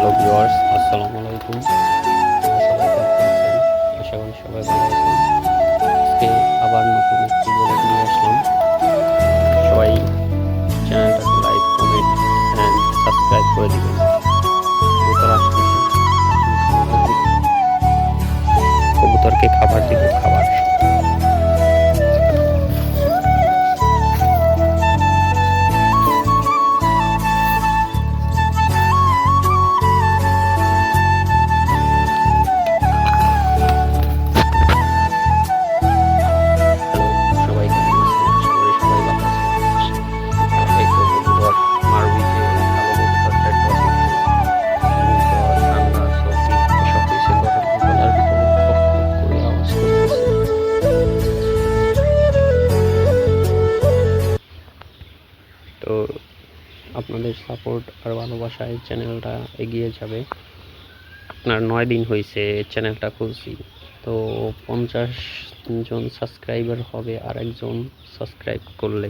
Hello viewers আসসালামু আলাইকুম আশা করি সবাই ভালো আছেন। আজকে আবার নতুন একটি ব্লগ নিয়ে আসলাম। সবাই চ্যানেলটাকে লাইক কমেন্ট অ্যান্ড সাবস্ক্রাইব করে দিবেন। তো আপনাদের সাপোর্ট আর ভালোবাসায় চ্যানেলটা এগিয়ে যাবে। আপনার নয় দিন হয়েছে চ্যানেলটা খুলছি। তো পঞ্চাশ জন সাবস্ক্রাইবার হবে আর একজন সাবস্ক্রাইব করলে।